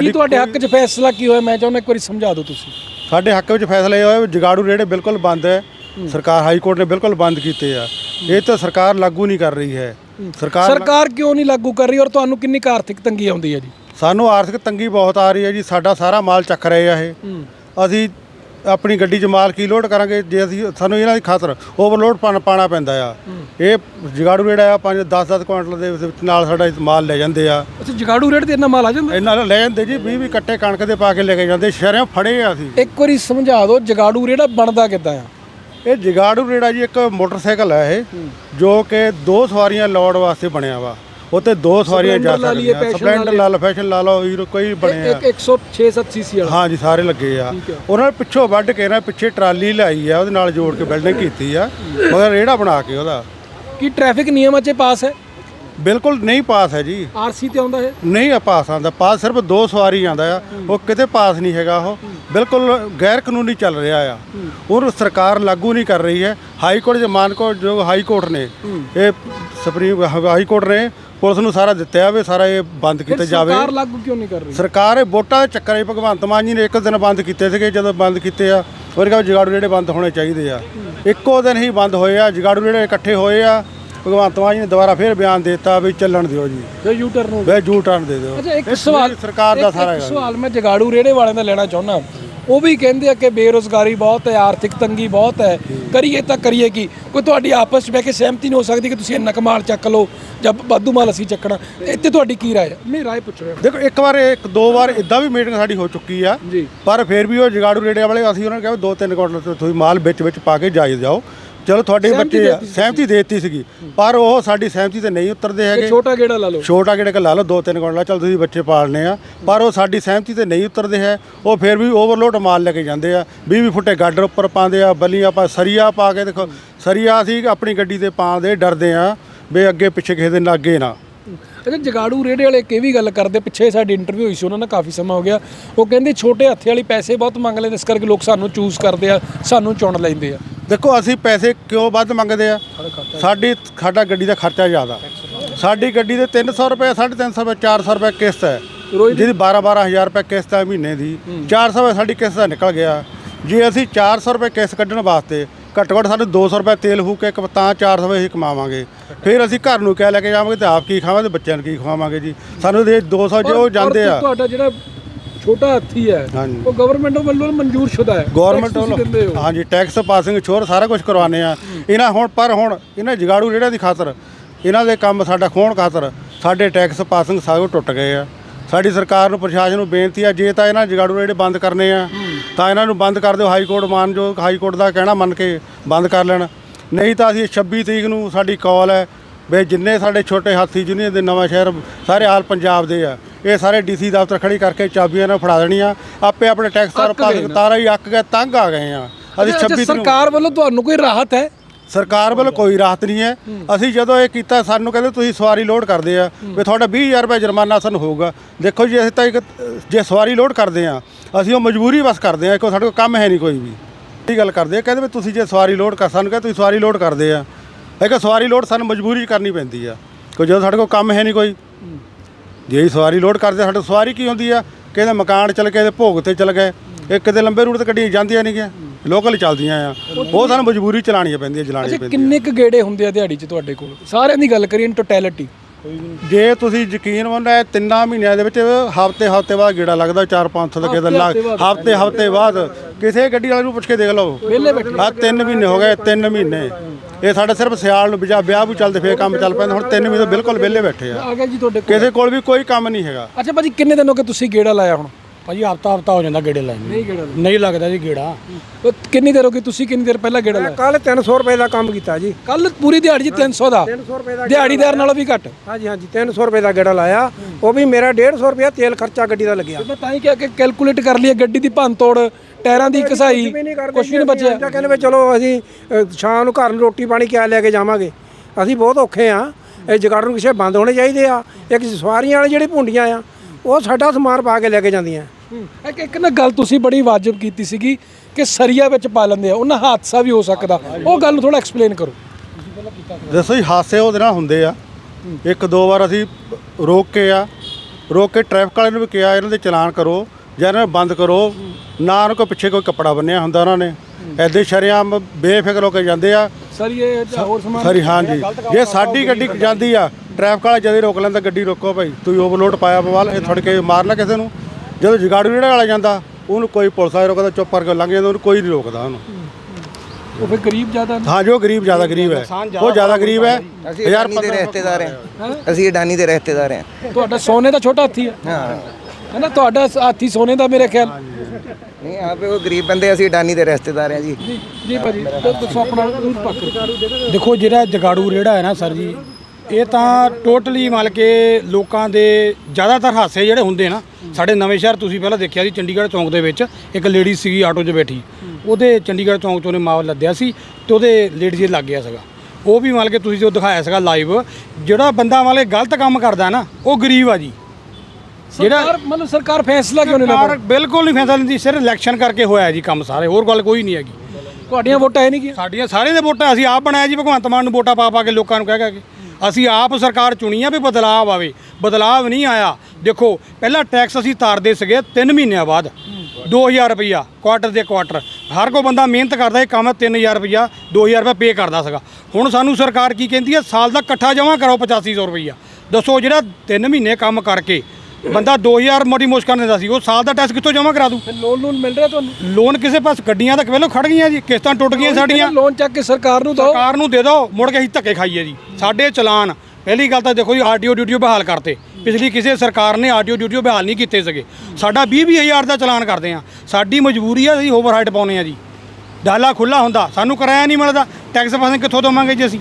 ਕੀ ਤੁਹਾਡੇ ਹੱਕ 'ਚ ਫੈਸਲਾ ਕੀ ਹੋਇਆ? ਮੈਂ ਚਾਹੁੰਦਾ ਇੱਕ ਵਾਰੀ ਸਮਝਾ ਦਿਓ ਤੁਸੀਂ। ਸਾਡੇ ਹੱਕ ਵਿੱਚ ਫੈਸਲਾ ਇਹ ਹੋਇਆ ਜਗਾੜੂ ਰੇੜੇ ਬਿਲਕੁਲ ਬੰਦ ਹੈ। ਸਰਕਾਰ ਹਾਈ ਕੋਰਟ ਨੇ ਬਿਲਕੁਲ ਬੰਦ ਕੀਤੇ ਆ। ਇਹ ਤਾਂ ਸਰਕਾਰ ਲਾਗੂ ਨਹੀਂ ਕਰ ਰਹੀ ਹੈ। ਸਰਕਾਰ ਸਰਕਾਰ ਕਿਉਂ ਨਹੀਂ ਲਾਗੂ ਕਰ ਰਹੀ ਔਰ ਤੁਹਾਨੂੰ ਕਿੰਨੀ ਆਰਥਿਕ ਤੰਗੀ ਆਉਂਦੀ ਹੈ ਜੀ? ਸਾਨੂੰ ਆਰਥਿਕ ਤੰਗੀ ਬਹੁਤ ਆ ਰਹੀ ਹੈ ਜੀ। ਸਾਡਾ ਸਾਰਾ ਮਾਲ ਚੱਕ ਰਹੇ ਆ ਇਹ। ਅਸੀਂ ਆਪਣੀ ਗੱਡੀ 'ਚ ਮਾਲ ਕੀ ਲੋਡ ਕਰਾਂਗੇ? ਜੇ ਅਸੀਂ ਸਾਨੂੰ ਇਹਨਾਂ ਦੀ ਖਾਤਰ ਓਵਰਲੋਡ ਪਾਣਾ ਪੈਂਦਾ ਆ। ਇਹ ਜਗਾੜੂ ਰੇੜਾ ਆ 5 10 10 ਕੁਇੰਟਲ ਦੇ ਵਿੱਚ ਨਾਲ ਸਾਡਾ ਮਾਲ ਲੈ ਜਾਂਦੇ ਆ। ਅੱਛਾ ਜਗਾੜੂ ਰੇਟ ਤੇ ਇੰਨਾ ਮਾਲ ਆ ਜਾਂਦਾ? ਇਹਨਾਂ ਲੈ ਜਾਂਦੇ ਜੀ 20 20 ਕੱਟੇ ਕਣਕ ਦੇ ਪਾ ਕੇ ਲੈ ਕੇ ਜਾਂਦੇ ਸ਼ਹਿਰੋਂ ਫੜੇ ਆ ਅਸੀਂ। ਇੱਕ ਵਾਰੀ ਸਮਝਾ ਦਿਓ ਜਗਾੜੂ ਰੇੜਾ ਬਣਦਾ ਕਿੱਦਾਂ ਆ? ਇਹ ਜਗਾੜੂ ਰੇੜਾ ਜੀ ਇੱਕ ਮੋਟਰਸਾਈਕਲ ਹੈ ਇਹ ਜੋ ਕਿ ਦੋ ਸਵਾਰੀਆਂ ਲੋਡ ਵਾਸਤੇ ਬਣਿਆ ਵਾ। ਉੱਤੇ ਦੋ ਸਵਾਰੀਆਂ ਜਾ ਸਕਦੀਆਂ। ਸਪਲੈਂਡਰ ਲਾ ਲਓ ਫੈਸ਼ਨ ਲਾ ਲਓ ਹੀਰੋ ਕੋਈ ਬਣੇ ਆ ਇੱਕ 106 7 ਸੀਸੀ ਵਾਲਾ। ਹਾਂ ਜੀ ਸਾਰੇ ਲੱਗੇ ਆ। ਉਹਨਾਂ ਨੇ ਪਿੱਛੋਂ ਵੱਢ ਕੇ ਨਾ ਪਿੱਛੇ ਟਰਾਲੀ ਲਾਈ ਆ ਉਹਦੇ ਨਾਲ ਜੋੜ ਕੇ ਬਿਲਡਿੰਗ ਕੀਤੀ ਆ। ਮਗਰ ਰੇੜਾ ਬਣਾ ਕੇ ਉਹਦਾ। ਕੀ ਟ੍ਰੈਫਿਕ ਨਿਯਮਾਂ 'ਚ ਪਾਸ ਹੈ? ਬਿਲਕੁਲ ਨਹੀਂ ਪਾਸ ਹੈ ਜੀ। ਆਰਸੀ ਤੇ ਆਉਂਦਾ ਹੈ ਨਹੀਂ ਆ ਪਾਸ ਆਂਦਾ ਪਾਸ ਸਿਰਫ ਦੋ ਸਵਾਰੀ ਆਂਦਾ ਆ ਉਹ ਕਿਤੇ ਪਾਸ ਨਹੀਂ ਹੈਗਾ ਉਹ। ਬਿਲਕੁਲ ਗੈਰ ਕਾਨੂੰਨੀ ਚੱਲ ਰਿਹਾ ਆ। ਉਹ ਸਰਕਾਰ ਲਾਗੂ ਨਹੀਂ ਕਰ ਰਹੀ ਹੈ। ਹਾਈ ਕੋਰਟ ਦੇ ਮਾਨਕੋ ਜੋ ਹਾਈ ਕੋਰਟ ਨੇ ਇਹ ਸੁਪਰੀਮ ਹਾਈ ਕੋਰਟ ਨੇ ਪੁਲਿਸ ਨੂੰ ਸਾਰਾ ਦਿੱਤਾ ਵੀ ਸਾਰਾ ਇਹ ਬੰਦ ਕੀਤਾ ਜਾਵੇ। ਸਰਕਾਰ ਲਾਗੂ ਕਿਉਂ ਨਹੀਂ ਕਰ ਰਹੀ? ਸਰਕਾਰ ਇਹ ਵੋਟਾਂ ਦੇ ਚੱਕਰ 'ਚ ਭਗਵੰਤ ਮਾਨ ਜੀ ਨੇ ਇੱਕ ਦਿਨ ਬੰਦ ਕੀਤੇ ਸੀਗੇ ਜਦੋਂ ਬੰਦ ਕੀਤੇ ਆ ਉਹਨੇ ਕਿਹਾ ਜਗਾੜੂ ਜਿਹੜੇ ਬੰਦ ਹੋਣੇ ਚਾਹੀਦੇ ਆ। ਇੱਕੋ ਦਿਨ ਹੀ ਬੰਦ ਹੋਏ ਆ ਜਗਾੜੂ ਜਿਹੜੇ ਇਕੱਠੇ ਹੋਏ ਆ ਭਗਵੰਤ ਮਾਨ ਜੀ ਨੇ ਦੁਬਾਰਾ ਫੇਰ ਬਿਆਨ ਦੇ ਦਿੱਤਾ ਵੀ ਚੱਲਣ ਦਿਓ ਜੀ। ਫਿਰ ਯੂ ਟਰਨ ਵੇ ਜੂ ਟਰਨ ਦੇ ਦਿਓ। ਅੱਛਾ ਇੱਕ ਸਵਾਲ ਸਰਕਾਰ ਦਾ ਇੱਕ- ਸਾਰਾ ਇੱਕ ਹੈਗਾ ਸਵਾਲ ਮੈਂ ਜਗਾੜੂ ਰੇੜੇ ਵਾਲਿਆਂ ਦਾ ਲੈਣਾ ਚਾਹੁੰਦਾ। ਉਹ ਵੀ ਕਹਿੰਦੇ ਆ ਕਿ ਬੇਰੋਜ਼ਗਾਰੀ ਬਹੁਤ ਹੈ ਆਰਥਿਕ ਤੰਗੀ ਬਹੁਤ ਹੈ। ਕਰੀਏ ਤਾਂ ਕਰੀਏ ਕੀ? ਕੋਈ ਤੁਹਾਡੀ ਆਪਸ ਵਿੱਚ ਬਹਿ ਕੇ ਸਹਿਮਤੀ ਨਹੀਂ ਹੋ ਸਕਦੀ ਕਿ ਤੁਸੀਂ ਇੰਨਾ ਕਮਾਲ ਚੱਕ ਲਓ ਜਾਂ ਵਾਧੂ ਮਾਲ ਅਸੀਂ ਚੱਕਣਾ। ਇੱਥੇ ਤੁਹਾਡੀ ਕੀ ਰਾਏ ਹੈ ਮੈਂ ਰਾਏ ਪੁੱਛ ਰਿਹਾ ਦੇਖੋ ਇੱਕ ਵਾਰ ਇੱਕ ਦੋ ਵਾਰ ਇਦਾਂ ਵੀ ਮੀਟਿੰਗ ਸਾਡੀ ਹੋ ਚੁੱਕੀ ਆ। ਜੀ। ਪਰ ਫਿਰ ਵੀ ਉਹ ਜਗਾੜੂ ਰੇੜੇ ਵਾਲੇ ਅਸੀਂ ਉਹਨਾਂ ਨੂੰ ਕਿਹਾ ਵੀ ਦੋ ਤਿੰਨ ਕੁਆਂਟਲ ਤੇ ਤੁਸੀਂ ਮਾਲ ਵਿੱਚ ਵਿੱਚ ਪਾ ਕੇ ਜਾਈ ਜਾਓ। ਚਲੋ ਤੁਹਾਡੇ ਬੱਚੇ ਆ। ਸਹਿਮਤੀ ਦੇਤੀ ਸੀਗੀ। ਪਰ ਉਹ ਸਾਡੀ ਸਹਿਮਤੀ ਤੇ ਨਹੀਂ ਉਤਰਦੇ ਕਿ ਹੈਗੇ। ਛੋਟਾ ਗੇੜਾ ਲਾ ਲਓ? ਛੋਟਾ ਕਿਹੜੇ ਕ ਲਾ ਲਓ ਦੋ ਤਿੰਨ ਕੁਆਂਟਲ ਚਲ ਤੁਸੀਂ ਬੱਚੇ ਪਾਲਨੇ ਆ। ਪਰ ਉਹ ਸਾਡੀ ਸਹਿਮਤੀ ਤੇ ਨਹੀਂ ਉਤਰਦੇ ਹੈ। ਉਹ ਫਿਰ ਵੀ ਓਵਰਲੋਡ ਮਾਲ ਲੈ ਕੇ ਜਾਂਦੇ ਆ। 20 20 ਫੁੱਟੇ ਗਾਡਰ ਉੱਪਰ ਪਾਉਂਦੇ ਆ ਬਲੀਆਂ ਪਾ ਸਰੀਆ ਪਾ ਕੇ ਦੇਖੋ। ਸਰੀਆ ਅਸੀਂ ਆਪਣੀ ਗੱਡੀ ਤੇ ਪਾਉਂਦੇ ਡਰਦੇ ਆ ਵੀ ਅੱਗੇ ਪਿੱਛੇ ਕਿਸੇ ਦੇ ਲਾਗੇ ਨਾ। ਅੱਛਾ ਜਗਾੜੂ ਰੇੜੇ ਵਾਲੇ ਇੱਕ ਇਹ ਵੀ ਗੱਲ ਕਰਦੇ ਪਿੱਛੇ ਸਾਡੀ ਇੰਟਰਵਿਊ ਹੋਈ ਸੀ ਉਹਨਾਂ ਨਾਲ ਕਾਫੀ ਸਮਾਂ ਹੋ ਗਿਆ। ਉਹ ਕਹਿੰਦੇ ਛੋਟੇ ਹੱਥੇ ਵਾਲੀ ਪੈਸੇ ਬਹੁਤ ਮੰਗ ਲੈਂਦੇ ਇਸ ਕਰਕੇ ਲੋਕ ਸਾਨੂੰ ਚੂਜ਼ ਕਰਦੇ ਆ ਸਾਨੂੰ ਚੁਣ ਲੈਂਦੇ ਆ। ਦੇਖੋ ਅਸੀਂ ਪੈਸੇ ਕਿਉਂ ਵੱਧ ਮੰਗਦੇ ਆ? ਸਾਡੀ ਸਾਡਾ ਗੱਡੀ ਦਾ ਖਰਚਾ ਜ਼ਿਆਦਾ। ਸਾਡੀ ਗੱਡੀ ਦੇ 300 ਰੁਪਏ 350 ਰੁਪਏ 400 ਰੁਪਏ ਕਿਸ਼ਤ ਹੈ। ਜਿਹਦੀ 12 12000 ਰੁਪਏ ਕਿਸ਼ਤ ਹੈ ਮਹੀਨੇ ਦੀ 400 ਰੁਪਏ ਸਾਡੀ ਕਿਸ਼ਤ ਦਾ ਨਿਕਲ ਗਿਆ। ਜੇ ਅਸੀਂ 400 ਰੁਪਏ ਕਿਸ਼ਤ ਕੱਢਣ ਵਾਸਤੇ ਘੱਟੋ ਘੱਟ ਸਾਨੂੰ 200 ਰੁਪਏ ਤੇਲ ਫੂਕ ਕੇ ਤਾਂ 400 ਰੁਪਏ ਅਸੀਂ ਕਮਾਵਾਂਗੇ। ਫਿਰ ਅਸੀਂ ਘਰ ਨੂੰ ਕਿਆ ਲੈ ਕੇ ਜਾਵਾਂਗੇ ਤੇ ਆਪ ਕੀ ਖਾਵਾਂਗੇ ਤੇ ਬੱਚਿਆਂ ਨੂੰ ਕੀ ਖਵਾਵਾਂਗੇ ਜੀ। ਸਾਨੂੰ ਦੇ 200 ਜੇ ਜਾਂਦੇ ਆ। ਤੁਹਾਡਾ ਜਿਹੜਾ ਛੋਟਾ ਹਾਥੀ ਹੈ। ਉਹ ਗਵਰਨਮੈਂਟ ਵੱਲੋਂ ਮਨਜ਼ੂਰ ਸ਼ੁਦਾ ਹੈ। ਗਵਰਨਮੈਂਟ ਹੋ। ਹਾਂਜੀ ਟੈਕਸ ਪਾਸਿੰਗ ਸ਼ੋਰ ਸਾਰਾ ਕੁਝ ਕਰਵਾਉਂਦੇ ਆ। ਇਹਨਾਂ ਹੁਣ ਪਰ ਹੁਣ ਇਹਨਾਂ ਜਗਾੜੂ ਰੇੜਿਆਂ ਦੀ ਖਾਤਰ ਇਹਨਾਂ ਦੇ ਕੰਮ ਸਾਡਾ ਖੋਣ ਖਾਤਰ ਸਾਡੇ ਟੈਕਸ ਪਾਸਿੰਗ ਸਾਰੇ ਟੁੱਟ ਗਏ ਆ। ਸਾਡੀ ਸਰਕਾਰ ਨੂੰ ਪ੍ਰਸ਼ਾਸਨ ਨੂੰ ਬੇਨਤੀ ਆ ਜੇ ਤਾਂ ਇਹਨਾਂ ਜਗਾੜੂ ਰੇੜੇ ਬੰਦ ਕਰਨੇ ਆ ਤਾਂ ਇਹਨਾਂ ਨੂੰ ਬੰਦ ਕਰ ਦਿਓ ਹਾਈ ਕੋਰਟ ਮਾਨ ਜੋ ਹਾਈ ਕੋਰਟ ਦਾ ਕਹਿਣਾ ਮੰਨ ਕੇ ਬੰਦ ਕਰ ਲੈਣ। ਨਹੀਂ ਤਾਂ ਅਸੀਂ 26 ਤਰੀਕ ਨੂੰ ਸਾਡੀ ਕਾਲ ਹੈ ਵੀ ਜਿੰਨੇ ਸਾਡੇ ਛੋਟੇ ਹਾਥੀ ਯੂਨੀਅਨ ਦੇ ਨਵਾਂ ਸ਼ਹਿਰ ਸਾਰੇ ਆਲ ਪੰਜਾਬ ਦੇ ਆ ਇਹ ਸਾਰੇ ਡੀਸੀ ਦਫ਼ਤਰ ਖੜੀ ਕਰਕੇ ਚਾਬੀਆਂ ਨਾਲ ਫੜਾ ਦੇਣੀਆਂ। ਆਪੇ ਆਪਣੇ ਟੈਕਸ ਨਾ। ਤਾਰਾ ਹੀ ਅੱਕ ਗਏ ਤੰਗ ਆ ਗਏ ਆ। ਅਸੀਂ ਅੱਛਾ, 26 ਤਰੀਕ ਨੂੰ ਸਰਕਾਰ ਵੱਲੋਂ ਤੁਹਾਨੂੰ ਕੋਈ ਰਾਹਤ ਹੈ? ਸਰਕਾਰ ਵੱਲੋਂ ਕੋਈ ਰਾਹਤ ਨਹੀਂ ਹੈ। ਅਸੀਂ ਜਦੋਂ ਇਹ ਕੀਤਾ ਸਾਨੂੰ ਕਹਿੰਦੇ ਤੁਸੀਂ ਸਵਾਰੀ ਲੋਡ ਕਰਦੇ ਆ। ਵੀ ਤੁਹਾਡਾ 20000 ਰੁਪਏ ਜੁਰਮਾਨਾ ਸਾਨੂੰ ਹੋਊਗਾ। ਦੇਖੋ ਜੀ ਅਸੀਂ ਤਾਂ ਇੱਕ ਜੇ ਸਵਾਰੀ ਲੋਡ ਕਰਦੇ ਆ ਅਸੀਂ ਉਹ ਮਜਬੂਰੀ ਬਸ ਕਰਦੇ ਆ। ਕੋਈ ਸਾਡੇ ਕੋਲ ਕੰਮ ਹੈ ਨਹੀਂ ਕੋਈ ਵੀ। ਇਹ ਗੱਲ ਕਰਦੇ ਆ ਕਹਿੰਦੇ ਵੀ ਤੁਸੀਂ ਜੇ ਸਵਾਰੀ ਲੋਡ ਕਰ ਸਾਨੂੰ ਕਹਿੰਦੇ ਤੁਸੀਂ ਸਵਾਰੀ ਲੋਡ ਕਰਦੇ ਆ। ਇਹ ਕਿ ਸਵਾਰੀ ਲੋਡ ਸਾਨੂੰ ਮਜਬੂਰੀ ਕਰਨੀ ਪੈਂਦੀ ਆ। ਕੋਈ ਜਦੋਂ ਸਾਡੇ ਕੋਲ ਕੰਮ ਹੈ ਨਹੀਂ ਕੋਈ। ਜੇ ਸਵਾਰੀ ਲੋਡ ਕਰਦੇ ਸਾਡੇ ਸਵਾਰੀ ਕੀ ਹੁੰਦੀ ਆ? ਕਹਿੰਦੇ ਮਕਾਨ ਚਲ ਤੇ ਭੋਗ ਤੇ ਚਲ ਗਏ। ਇੱਕ ਕਿਤੇ ਲੰਬੇ ਰੂਟ ਤੇ ਗੱਡੀਆਂ ਜਾਂਦੀਆਂ ਨਹੀਂ ਗਿਆ ਲੋਕਲ ਚੱਲਦੀਆਂ ਆ। ਉਹ ਸਾਨੂੰ ਮਜਬੂਰੀ ਚਲਾਉਣੀਆਂ ਪੈਂਦੀਆਂ ਅੱਛਾ ਚਲਾਉਣੀਆਂ ਪੈਂਦੀਆਂ ਕਿੰਨੇ ਕੁ ਗੇੜੇ ਹੁੰਦੇ ਆ ਦਿਹਾੜੀ 'ਚ ਤੁਹਾਡੇ ਕੋਲ? ਸਾਰਿਆਂ ਦੀ ਗੱਲ ਕਰੀਏ ਟੋਟੈਲਿਟੀ ਜੇ ਤੁਸੀਂ ਯਕੀਨ ਮੰਨੋ ਇਹ ਤਿੰਨਾਂ ਮਹੀਨਿਆਂ ਦੇ ਵਿੱਚ ਹਫ਼ਤੇ ਹਫ਼ਤੇ ਬਾਅਦ ਗੇੜਾ ਲੱਗਦਾ 4-500 ਦਾ ਕਿਤੇ ਲੱਗ ਹਫ਼ਤੇ। ਹਫ਼ਤੇ ਬਾਅਦ। ਕਿਸੇ ਗੱਡੀ ਵਾਲੇ ਨੂੰ ਪੁੱਛ ਕੇ ਦੇਖ ਲਓ। ਵਿਹਲੇ ਬੈਠੇ। ਆ ਤਿੰਨ ਮਹੀਨੇ ਹੋ ਗਏ ਤਿੰਨ ਮਹੀਨੇ। ਇਹ ਸਾਡੇ ਸਿਰਫ ਸਿਆਲ ਨੂੰ ਵਿਜਾ ਵਿਆਹ ਵੀ ਚੱਲਦੇ ਫੇਰ ਕੰਮ ਚੱਲ ਪੈਂਦਾ। ਹੁਣ ਤਿੰਨ ਮਹੀਨੇ ਤੋਂ ਬਿਲਕੁਲ ਵਿਹਲੇ ਬੈਠੇ ਆ। ਆ ਗਿਆ ਜੀ ਤੁਹਾਡੇ ਕੋਲ। ਕਿਸੇ ਕੋਲ ਵੀ ਕੋਈ ਕੰਮ ਨਹੀਂ ਹੈਗਾ। ਅੱਛਾ ਭਾਜੀ ਕਿੰਨੇ ਦਿਨ ਹੋ ਗਏ ਤੁਸੀਂ ਗੇੜਾ ਲਾਇਆ ਹੁਣ? ਭਾਜੀ ਹਫਤਾ ਹਫਤਾ ਹੋ ਜਾਂਦਾ ਗੇੜੇ ਨੂੰ। ਨਹੀਂ ਗੇੜਾ ਨਹੀਂ ਲੱਗਦਾ ਜੀ ਗੇੜਾ। ਕਿੰਨੀ ਦੇਰ ਹੋ ਗਈ? ਤੁਸੀਂ ਕਿੰਨੀ ਦੇਰ ਪਹਿਲਾਂ ਗੇੜਾ ਲਾਇਆ ਕੱਲ 300 ਰੁਪਏ ਦਾ ਕੰਮ ਕੀਤਾ ਜੀ। ਕੱਲ ਪੂਰੀ ਦਿਹਾੜੀ 'ਚ 300 ਦਾ? 300 ਰੁਪਏ ਦਾ ਦਿਹਾੜੀਦਾਰ ਨਾਲੋਂ ਵੀ ਘੱਟ? ਹਾਂਜੀ ਹਾਂਜੀ 300 ਰੁਪਏ ਦਾ ਗੇੜਾ ਲਾਇਆ। ਉਹ ਵੀ ਮੇਰਾ 150 ਰੁਪਏ ਤੇਲ ਖਰਚਾ ਗੱਡੀ ਦਾ ਲੱਗਿਆ। ਮੈਂ ਤਾਂ ਹੀ ਕਿਹਾ ਕਿ ਕੈਲਕੂਲੇਟ ਕਰ ਲਈਏ ਗੱਡੀ ਦੀ ਭੰਨ ਤੋੜ ਟਾਇਰਾਂ ਦੀ ਘਸਾਈ ਕੁਝ ਵੀ ਨਹੀਂ ਬਚਿਆ। ਕਹਿੰਦੇ ਵੀ ਚਲੋ ਅਸੀਂ ਸ਼ਾਮ ਨੂੰ ਘਰ ਨੂੰ ਰੋਟੀ ਪਾਣੀ ਕਿਆ ਲੈ ਕੇ ਜਾਵਾਂਗੇ। ਅਸੀਂ ਬਹੁਤ ਔਖੇ ਆ। ਇਹ ਜਗਾੜ ਨੂੰ ਕਿਸੇ ਬੰਦ ਹੋਣੇ ਚਾਹੀਦੇ ਆ। ਇੱਕ ਸਵਾਰੀਆਂ ਵਾਲੀ ਜਿਹੜੀ ਭੁੰਡੀਆਂ ਆ ਉਹ ਸਾਡਾ ਸਮਾਨ ਪਾ ਕੇ ਲੈ ਕੇ ਜਾਂਦੀਆਂ। ਇੱਕ ਇੱਕ ਨਾ ਗੱਲ ਤੁਸੀਂ ਬੜੀ ਵਾਜਬ ਕੀਤੀ ਸੀਗੀ ਕਿ ਸਰੀਆ ਵਿੱਚ ਪਾ ਲੈਂਦੇ ਆ ਉਹਨਾਂ ਹਾਦਸਾ ਵੀ ਹੋ ਸਕਦਾ। ਉਹ ਗੱਲ ਨੂੰ ਥੋੜਾ ਐਕਸਪਲੇਨ ਕਰੋ। ਦੱਸੋ ਜੀ ਹਾਸੇ ਉਹਦੇ ਨਾਲ ਹੁੰਦੇ ਆ। ਇੱਕ ਦੋ ਵਾਰ ਅਸੀਂ ਰੋਕ ਕੇ ਆ ਰੋਕ ਕੇ ਟ੍ਰੈਫਿਕ ਵਾਲੇ ਨੂੰ ਵੀ ਕਿਹਾ ਇਹਨਾਂ ਦੇ ਚਲਾਨ ਕਰੋ ਜਾਂ ਇਹਨਾਂ ਨੂੰ ਬੰਦ ਕਰੋ। ਨਾ ਉਹਨਾਂ ਕੋ ਪਿੱਛੇ ਕੋਈ ਕੱਪੜਾ ਬੰਨਿਆ ਹੁੰਦਾ ਉਹਨਾਂ ਨੇ। ਐਦੇ ਸ਼ਰੇਆਮ ਬੇਫਿਕਰ ਹੋ ਕੇ ਜਾਂਦੇ ਆ। ਸਰੀਏ ਜਾਂ ਹੋਰ ਸਮਾਨ ਸਰੀ ਹਾਂਜੀ। ਜੇ ਸਾਡੀ ਗੱਡੀ ਜਾਂਦੀ ਆ ਟ੍ਰੈਫਿਕ ਵਾਲਾ ਜਦੇ ਰੋਕ ਲੈਂਦਾ ਗੱਡੀ ਰੋਕੋ ਭਾਈ। ਤੁਸੀਂ ਓਵਰਲੋਡ ਪਾਇਆ ਬਵਾਲ ਇਹ ਥੋੜ ਕੇ ਮਾਰਨਾ ਕਿਸੇ ਨੂੰ। ਜਦੋਂ ਜਗਾੜੂ ਜਿਹੜਾ ਵਾਲਾ ਜਾਂਦਾ ਉਹਨੂੰ ਕੋਈ ਪੁਲਿਸ ਵਾਲਾ ਰੋਕਦਾ ਚੁੱਪ ਕਰਕੇ ਲੰਘ ਜਾਂਦਾ ਉਹਨੂੰ ਕੋਈ ਨਹੀਂ ਰੋਕਦਾ ਉਹਨੂੰ। ਉਹ ਫਿਰ ਗਰੀਬ ਜ਼ਿਆਦਾ। ਹਾਂ ਜੋ ਗਰੀਬ ਜ਼ਿਆਦਾ ਗਰੀਬ ਹੈ। ਉਹ ਜ਼ਿਆਦਾ ਗਰੀਬ ਹੈ। ਅਸੀਂ ਅਡਾਨੀ ਦੇ ਰਿਸ਼ਤੇਦਾਰ ਹਾਂ। ਅਸੀਂ ਅਡਾਨੀ ਦੇ ਰਿਸ਼ਤੇਦਾਰ ਹਾਂ। ਤੁਹਾਡਾ ਸੋਨੇ ਦਾ ਛੋਟਾ ਹਾਥੀ ਹੈ। ਹਾਂ। ਹੈ ਨਾ ਤੁਹਾਡਾ ਹਾਥੀ ਸੋਨੇ ਦਾ ਮੇਰੇ ਖਿਆਲ। ਨਹੀਂ ਆਪੇ ਉਹ ਗਰੀਬ ਬੰਦੇ ਅਸੀਂ ਅਡਾਨੀ ਦੇ ਰਿਸ਼ਤੇਦਾਰ ਹਾਂ ਜੀ। ਜੀ ਭਾਜੀ ਦੱਸੋ ਆਪਣਾ ਪੱਕ। ਦੇਖੋ ਜਿਹੜਾ ਜਗਾੜੂ ਰੇੜਾ ਹੈ ਨਾ ਸਰ ਜੀ ਇਹ ਤਾਂ ਟੋਟਲੀ ਮਤਲਬ ਕਿ ਲੋਕਾਂ ਦੇ ਜ਼ਿਆਦਾਤਰ ਹਾਸੇ ਜਿਹੜੇ ਹੁੰਦੇ ਨਾ ਸਾਡੇ ਨਵੇਂ ਸ਼ਹਿਰ ਤੁਸੀਂ ਪਹਿਲਾਂ ਦੇਖਿਆ ਸੀ ਚੰਡੀਗੜ੍ਹ ਚੌਂਕ ਦੇ ਵਿੱਚ ਇੱਕ ਲੇਡੀ ਸੀਗੀ ਆਟੋ 'ਚ ਬੈਠੀ। ਉਹਦੇ ਚੰਡੀਗੜ੍ਹ ਚੌਂਕ 'ਚ ਉਹਨੇ ਮਾਲ ਲੱਦਿਆ ਸੀ ਤੇ ਉਹਦੇ ਲੇਡੀ ਦੇ ਲੱਗ ਗਿਆ ਸੀਗਾ। ਉਹ ਵੀ ਮਤਲਬ ਕਿ ਤੁਸੀਂ ਜੋ ਦਿਖਾਇਆ ਸੀਗਾ ਲਾਈਵ ਜਿਹੜਾ ਬੰਦਾ ਮਤਲਬ ਗਲਤ ਕੰਮ ਕਰਦਾ ਨਾ ਉਹ ਗਰੀਬ ਆ ਜੀ। ਸਰਕਾਰ ਮਤਲਬ ਸਰਕਾਰ ਫੈਸਲਾ ਕਿਉਂ ਨਹੀਂ ਲੈਂਦੀ? ਸਰਕਾਰ ਬਿਲਕੁਲ ਨਹੀਂ ਫੈਸਲਾ ਲੈਂਦੀ ਸਿਰਫ ਇਲੈਕਸ਼ਨ ਕਰਕੇ ਹੋਇਆ ਜੀ ਕੰਮ ਸਾਰੇ ਹੋਰ ਗੱਲ ਕੋਈ ਨਹੀਂ ਹੈਗੀ। ਤੁਹਾਡੀਆਂ ਵੋਟਾਂ ਹੈ ਨਹੀਂ ਕੀ ਸਾਡੀਆਂ ਸਾਰਿਆਂ ਦੇ ਵੋਟਾਂ ਅਸੀਂ ਆਪ ਬਣਾਇਆ ਜੀ ਭਗਵੰਤ ਮਾਨ ਨੂੰ ਵੋਟਾਂ ਪਾ ਪਾ ਕੇ ਲੋਕਾਂ ਨੂੰ ਕਹਿ ਕਹਿ ਕੇ। ਅਸੀਂ ਆਪ ਸਰਕਾਰ ਚੁਣੀ ਆ ਵੀ ਬਦਲਾਅ ਆਵੇ। ਬਦਲਾਅ ਨਹੀਂ ਆਇਆ। ਦੇਖੋ, ਪਹਿਲਾਂ ਟੈਕਸ ਅਸੀਂ ਤਾਰਦੇ ਸੀਗੇ 3 ਮਹੀਨਿਆਂ ਬਾਅਦ। 2000 ਰੁਪਈਆ ਕੁਆਟਰ ਦੇ ਕੁਆਟਰ ਹਰ ਕੋ ਬੰਦਾ ਮਿਹਨਤ ਕਰਦਾ, ਇਹ ਕੰਮ 3000 ਰੁਪਈਆ 2000 ਰੁਪਇਆ ਪੇ ਕਰਦਾ ਸੀਗਾ। ਹੁਣ ਸਾਨੂੰ ਸਰਕਾਰ ਕੀ ਕਹਿੰਦੀ ਹੈ, ਸਾਲ ਦਾ ਇਕੱਠਾ ਜਮ੍ਹਾਂ ਕਰੋ 8500 ਰੁਪਈਆ। ਦੱਸੋ ਜਿਹੜਾ 3 ਮਹੀਨੇ ਕੰਮ ਕਰਕੇ ਬੰਦਾ 2000 ਮੋਟੀ ਮੁਸ਼ਕਲ ਦਿੰਦਾ ਸੀ। ਉਹ ਸਾਲ ਦਾ ਟੈਕਸ ਕਿੱਥੋਂ ਜਮ੍ਹਾਂ ਕਰਾ ਦੂ ਫਿਰ ਲੋਨ ਲੋਨ ਮਿਲ ਰਿਹਾ ਤੁਹਾਨੂੰ? ਲੋਨ ਕਿਸੇ ਪਾਸ ਗੱਡੀਆਂ ਤਾਂ ਪਹਿਲਾਂ ਖੜ ਗਈਆਂ ਜੀ ਕਿਸ਼ਤਾਂ ਟੁੱਟ ਗਈਆਂ ਸਾਡੀਆਂ। ਲੋਨ ਚੱਕ ਕੇ ਸਰਕਾਰ ਨੂੰ ਦਿਓ? ਸਰਕਾਰ ਨੂੰ ਦੇ ਦਿਓ ਮੁੜ ਕੇ ਅਸੀਂ ਧੱਕੇ ਖਾਈਏ ਜੀ। ਸਾਡੇ ਚਲਾਨ ਪਹਿਲੀ ਗੱਲ ਤਾਂ ਦੇਖੋ ਜੀ ਆਰਟੀਓ ਡਿਊਟੀ ਬਹਾਲ ਕਰਤੇ। ਪਿਛਲੀ ਕਿਸੇ ਸਰਕਾਰ ਨੇ ਆਰਟੀਓ ਡਿਊਟੀ ਬਹਾਲ ਨਹੀਂ ਕੀਤੇ ਸਕੇ ਸਾਡਾ 20 ਹਜ਼ਾਰ ਦਾ ਚਲਾਨ ਕਰਦੇ ਆ ਸਾਡੀ ਮਜਬੂਰੀ ਆ ਅਸੀਂ ਓਵਰਹਾਈਟ ਪਾਉਨੇ ਆ ਜੀ। ਡਾਲਾ ਖੁੱਲਾ ਹੁੰਦਾ ਸਾਨੂੰ ਕਿਰਾਇਆ ਨਹੀਂ ਮਿਲਦਾ। ਟੈਕਸ ਪਾਸੇ ਕਿੱਥੋਂ ਦੇਵਾਂਗੇ ਜੀ ਅਸੀਂ?